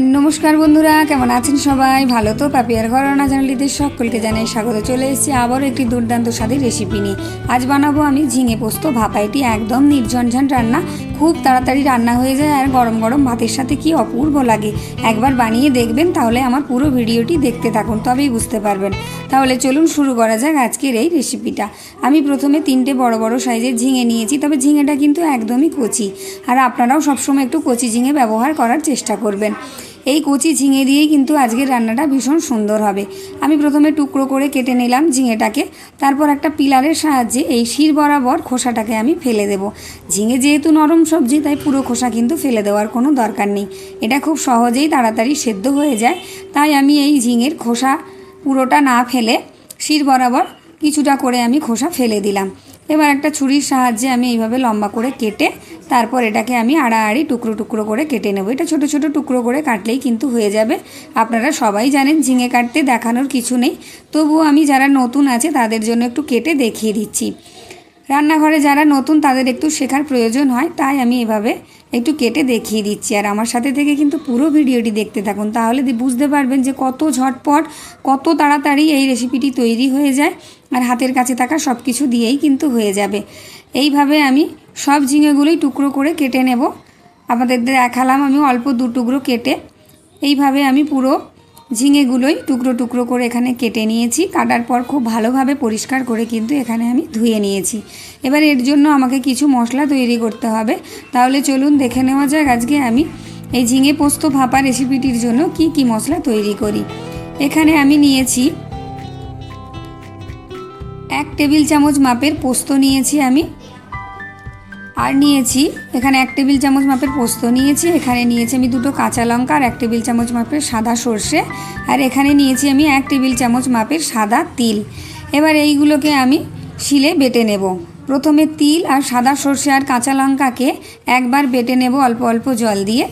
নমস্কার বন্ধুরা, কেমন আছেন সবাই? ভালো তো? পাপিয়ার ঘরনা চ্যানেলটিতে সকলকে জানাই স্বাগত। চলে এসেছি আবারও একটি দুর্দান্ত স্বাদের রেসিপি নিয়ে। আজ বানাবো আমি ঝিঙে পোস্ত ভাপা এটি একদম নির্ঝনঝান রান্না। খুব তাড়াতাড়ি রান্না হয়ে যায় আর গরম গরম ভাতের সাথে কি অপূর্ব লাগে। একবার বানিয়ে দেখবেন, তাহলে আমার পুরো ভিডিওটি দেখতে থাকুন, তবেই বুঝতে পারবেন। তাহলে চলুন শুরু করা যাক আজকের এই রেসিপিটা আমি প্রথমে তিনটে বড় বড় সাইজের ঝিঙে নিয়েছি, তবে ঝিঙেটা কিন্তু একদমই কচি। আর আপনারাও সবসময় একটু কচি ঝিঙে ব্যবহার করার চেষ্টা করবেন। এই কচি ঝিঙে দিয়েই কিন্তু আজকের রান্নাটা ভীষণ সুন্দর হবে। আমি প্রথমে টুকরো করে কেটে নিলাম ঝিঙেটাকে, তারপর একটা পিলারের সাহায্যে এই শির বরাবর খোসাটাকে আমি ফেলে দেব। ঝিঙে যেহেতু নরম সবজি, তাই পুরো খোসা কিন্তু ফেলে দেওয়ার কোনো দরকার নেই। এটা খুব সহজেই তাড়াতাড়ি সেদ্ধ হয়ে যায়, তাই আমি এই ঝিঙের খোসা পুরোটা না ফেলে শির বরাবর কিছুটা করে আমি খোসা ফেলে দিলাম। এবার একটা ছুরির সাহায্যে আমি এইভাবে লম্বা করে কেটে তারপর এটাকে আমি আড়াআড়ি টুকরো টুকরো করে কেটে নেব। এটা ছোট ছোট টুকরো করে কাটলেই কিন্তু হয়ে যাবে। আপনারা সবাই জানেন ঝিঙে কাটতে দেখানোর কিছু নেই। তবুও আমি যারা নতুন আছে তাদের জন্য একটু কেটে দেখিয়ে দিচ্ছি। রান্নাঘরে যারা নতুন, তাদের একটু শেখার প্রয়োজন হয়, তাই আমি এভাবে একটু কেটে দেখিয়ে দিচ্ছি। আর আমার সাথে থেকে কিন্তু পুরো ভিডিওটি দেখতে থাকুন, তাহলে বুঝতে পারবেন যে কত ঝটপট, কত তাড়াতাড়ি এই রেসিপিটি তৈরি হয়ে যায়, আর হাতের কাছে থাকা সব কিছু দিয়েই কিন্তু হয়ে যাবে। এইভাবে আমি সব ঝিঙেগুলোই টুকরো করে কেটে নেব। আপনাদের দেখালাম আমি অল্প দু টুকরো কেটে। এইভাবে আমি পুরো ঝিঙেগুলোই টুকরো টুকরো করে এখানে কেটে নিয়েছি। কাটার পর খুব ভালোভাবে পরিষ্কার করে কিন্তু এখানে আমি ধুয়ে নিয়েছি। এবার এর জন্য আমাকে কিছু মশলা তৈরি করতে হবে। তাহলে চলুন দেখে নেওয়া যাক আজকে আমি এই ঝিঙে পোস্ত ভাপা রেসিপিটির জন্য কি কি মশলা তৈরি করি। এখানে আমি নিয়েছি এক টেবিল চামচ মাপের পোস্ত নিয়েছি আমি। আর নিয়েছি, এখানে এক টেবিল চামচ মাপের পোস্ত নিয়েছি, এখানে নিয়েছি আমি দুটো কাঁচা লঙ্কা আর এক টেবিল চামচ মাপের সাদা সর্ষে, আর এখানে নিয়েছি আমি এক টেবিল চামচ মাপের সাদা তিল। এবার এইগুলোকে আমি শিলে বেটে নেব। প্রথমে তিল আর সাদা সর্ষে আর কাঁচা লঙ্কাকে একবার বেটে নেব অল্প অল্প জল দিয়ে।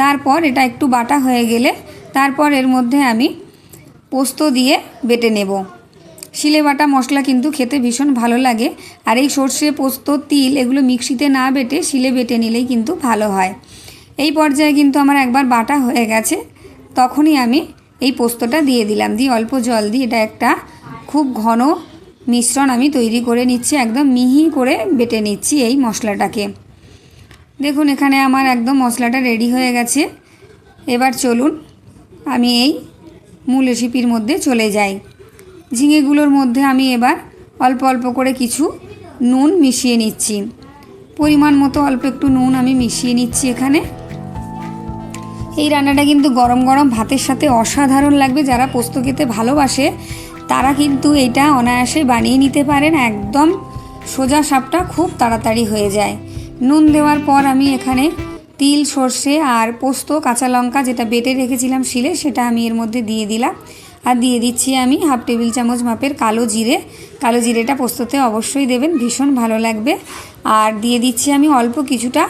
তারপর এটা একটু বাটা হয়ে গেলে, তারপর এর মধ্যে আমি পোস্ত দিয়ে বেটে নেব। শিলে বাটা মশলা কিন্তু খেতে ভীষণ ভালো লাগে। আর এই সর্ষে, পোস্ত, তিল এগুলো মিক্সিতে না বেটে শিলে বেটে নিলেই কিন্তু ভালো হয়। এই পর্যায়ে কিন্তু আমার একবার বাটা হয়ে গেছে। তখনই আমি এই পোস্তটা দিয়ে দিলাম। দিয়ে অল্প জল দিয়ে এটা একটা খুব ঘন মিশ্রণ আমি তৈরি করে নিচ্ছি, একদম মিহি করে বেটে নিচ্ছি এই মশলাটাকে। দেখুন, এখানে আমার একদম মশলাটা রেডি হয়ে গেছে। এবার চলুন, আমি এই মূল রেসিপির মধ্যে চলে যাই। ঝিঙেগুলোর মধ্যে আমি এবার অল্প অল্প করে কিছু নুন মিশিয়ে নিচ্ছি। পরিমাণ মতো অল্প একটু নুন আমি মিশিয়ে নিচ্ছি এখানে। এই রান্নাটা কিন্তু গরম গরম ভাতের সাথে অসাধারণ লাগবে। যারা পোস্ত খেতে ভালোবাসে, তারা কিন্তু এটা অনায়াসে বানিয়ে নিতে পারেন। একদম সোজা সাপটা খুব তাড়াতাড়ি হয়ে যায়। নুন দেওয়ার পর আমি এখানে তিল, সর্ষে আর পোস্ত, কাঁচা লঙ্কা যেটা বেটে রেখেছিলাম শিলে, সেটা আমি এর মধ্যে দিয়ে দিলাম। আর দিয়ে দিচ্ছি আমি হাফ টেবিল চামচ মাপের কালো জিরে। কালো জিরেটা পোস্ততে অবশ্যই দেবেন, ভীষণ ভালো লাগবে। আর দিয়ে দিচ্ছি আমি অল্প কিছুটা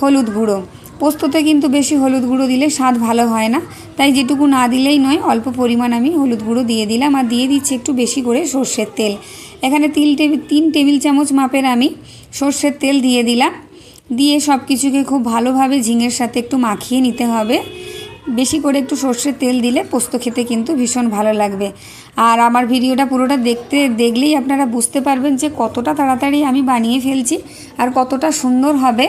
হলুদ গুঁড়ো। পোস্ততে কিন্তু বেশি হলুদ গুঁড়ো দিলে স্বাদ ভালো হয় না, তাই যেটুকু না দিলেই নয়, অল্প পরিমাণ আমি হলুদ গুঁড়ো দিয়ে দিলাম। আর দিয়ে দিচ্ছি একটু বেশি করে সর্ষের তেল। এখানে তিল টেবিল তিন টেবিল চামচ মাপের আমি সর্ষের তেল দিয়ে দিলাম। দিয়ে সব কিছুকে খুব ভালোভাবে ঝিঙের সাথে একটু মাখিয়ে নিতে হবে। বেশি করে একটু সর্ষের তেল দিলে পোস্ত খেতে কিন্তু ভীষণ ভালো লাগবে। আর আমার ভিডিওটা পুরোটা দেখতে, দেখলেই আপনারা বুঝতে পারবেন যে কতটা তাড়াতাড়ি আমি বানিয়ে ফেলছি আর কতটা সুন্দর হবে।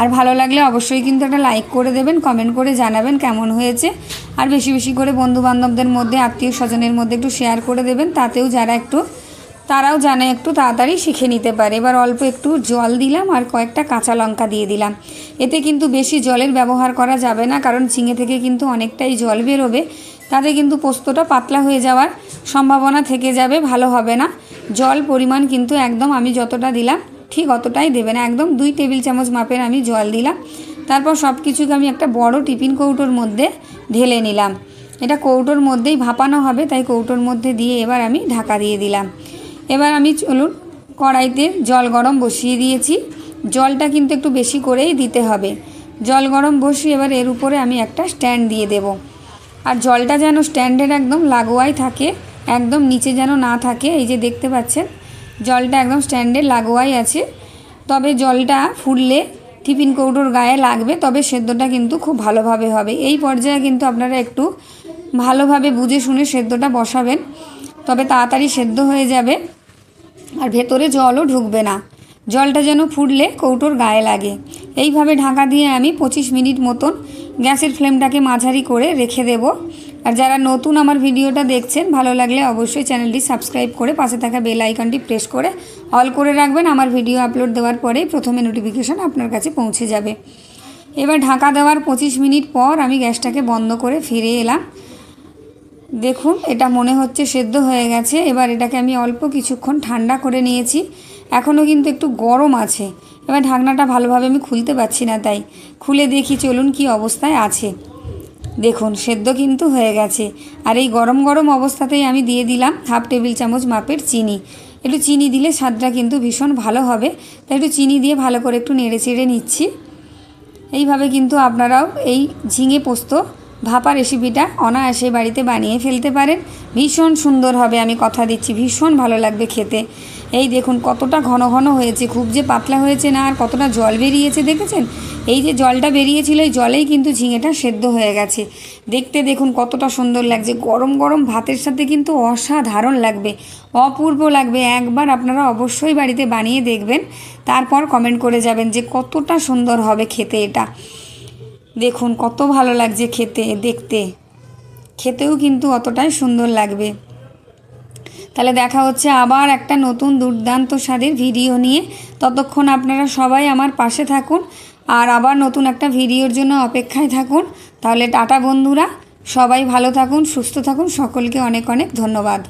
আর ভালো লাগলে অবশ্যই কিন্তু একটা লাইক করে দেবেন, কমেন্ট করে জানাবেন কেমন হয়েছে। আর বেশি বেশি করে বন্ধু বান্ধবদের মধ্যে, আত্মীয় স্বজনের মধ্যে একটু শেয়ার করে দেবেন, তাতেও যারা একটু তারাও জানে একটু তাড়াতাড়ি শিখে নিতে পারে। এবার অল্প একটু জল দিলাম আর কয়েকটা কাঁচা লঙ্কা দিয়ে দিলাম। এতে কিন্তু বেশি জলের ব্যবহার করা যাবে না, কারণ চিঙে থেকে কিন্তু অনেকটাই জল বেরোবে। তাতে কিন্তু পোস্তটা পাতলা হয়ে যাওয়ার সম্ভাবনা থেকে যাবে, ভালো হবে না। জল পরিমাণ কিন্তু একদম আমি যতটা দিলাম ঠিক অতটাই দেবে না। একদম দুই টেবিল চামচ মাপের আমি জল দিলাম। তারপর সব কিছুকে আমি একটা বড় টিফিন কৌটোর মধ্যে ঢেলে নিলাম। এটা কৌটোর মধ্যেই ভাপানো হবে, তাই কৌটোর মধ্যে দিয়ে এবার আমি ঢাকা দিয়ে দিলাম। এবার আমি চলুন কড়াইতে জল গরম বসিয়ে দিয়েছি। জলটা কিন্তু একটু বেশি করেই দিতে হবে। জল গরম বসিয়ে এবার এর উপরে আমি একটা স্ট্যান্ড দিয়ে দেব। আর জলটা যেন স্ট্যান্ডের একদম লাগোয়াই থাকে, একদম নিচে যেন না থাকে, এই যে দেখতে পাচ্ছেন, জলটা একদম স্ট্যান্ডের লাগোয়াই আছে। তবে জলটা ফুললে টিফিন কৌটোর গায়ে লাগবে, তবে সেদ্ধটা কিন্তু খুব ভালোভাবে হবে। এই পর্যায়ে কিন্তু আপনারা একটু ভালোভাবে বুঝে শুনে সেদ্ধটা বসাবেন। তবে তাড়াতাড়ি সেদ্ধ হয়ে যাবে। আর ভেতরে জলও ঢুকবে না। জলটা যেন ফুটলে কৌটোর গায়ে লাগে। এইভাবে ঢাকা দিয়ে আমি পঁচিশ মিনিট মতন গ্যাসের ফ্লেমটাকে মাঝারি করে রেখে দেব। আর যারা নতুন আমার ভিডিওটা দেখছেন, ভালো লাগলে অবশ্যই চ্যানেলটি সাবস্ক্রাইব করে পাশে থাকা বেল আইকনটি প্রেস করে অল করে রাখবেন। আমার ভিডিও আপলোড দেওয়ার পরেই প্রথমে নোটিফিকেশান আপনার কাছে পৌঁছে যাবে। এবার ঢাকা দেওয়ার পঁচিশ মিনিট পর আমি গ্যাসটাকে বন্ধ করে ফিরে এলাম। দেখুন, এটা মনে হচ্ছে সেদ্ধ হয়ে গেছে। এবার এটাকে আমি অল্প কিছুক্ষণ ঠান্ডা করে নিয়েছি। এখনও কিন্তু একটু গরম আছে। এবার ঢাকনাটা ভালোভাবে আমি খুলতে পারছি না তাই। খুলে দেখি চলুন কি অবস্থায় আছে। দেখুন, সেদ্ধ কিন্তু হয়ে গেছে। আর এই গরম গরম অবস্থাতেই আমি দিয়ে দিলাম হাফ টেবিল চামচ মাপের চিনি। একটু চিনি দিলে স্বাদটা কিন্তু ভীষণ ভালো হবে। তাই একটু চিনি দিয়ে ভালো করে একটু নেড়ে চেড়ে নিচ্ছি। এইভাবে কিন্তু আপনারাও এই ঝিঙে পোস্ত ভাপা রেসিপিটা অনায়াসে বাড়িতে বানিয়ে ফেলতে পারেন। ভীষণ সুন্দর হবে, আমি কথা দিচ্ছি, ভীষণ ভালো লাগবে খেতে। এই দেখুন কতটা ঘন ঘন হয়েছে, খুব যে পাতলা হয়েছে না, আর কতটা জল বেরিয়েছে, দেখেছেন? এই যে জলটা বেরিয়েছিল, এই জলেই কিন্তু ঝিঙেটা সেদ্ধ হয়ে গেছে। দেখতে দেখুন কতটা সুন্দর লাগছে, গরম গরম ভাতের সাথে কিন্তু অসাধারণ লাগবে, অপূর্ব লাগবে। একবার আপনারা অবশ্যই বাড়িতে বানিয়ে দেখবেন, তারপর কমেন্ট করে যাবেন যে কতটা সুন্দর হবে খেতে এটা। দেখুন, কত ভালো লাগছে খেতে, দেখতে। খেতেও কিন্তু অতটাই সুন্দর লাগবে। তাহলে দেখা হচ্ছে আবার একটা নতুন দুর্দান্ত স্বাদের ভিডিও নিয়ে। ততক্ষণ আপনারা সবাই আমার পাশে থাকুন আর আবার নতুন একটা ভিডিওর জন্য অপেক্ষায় থাকুন। তাহলে টাটা বন্ধুরা, সবাই ভালো থাকুন, সুস্থ থাকুন, সকলকে অনেক অনেক ধন্যবাদ।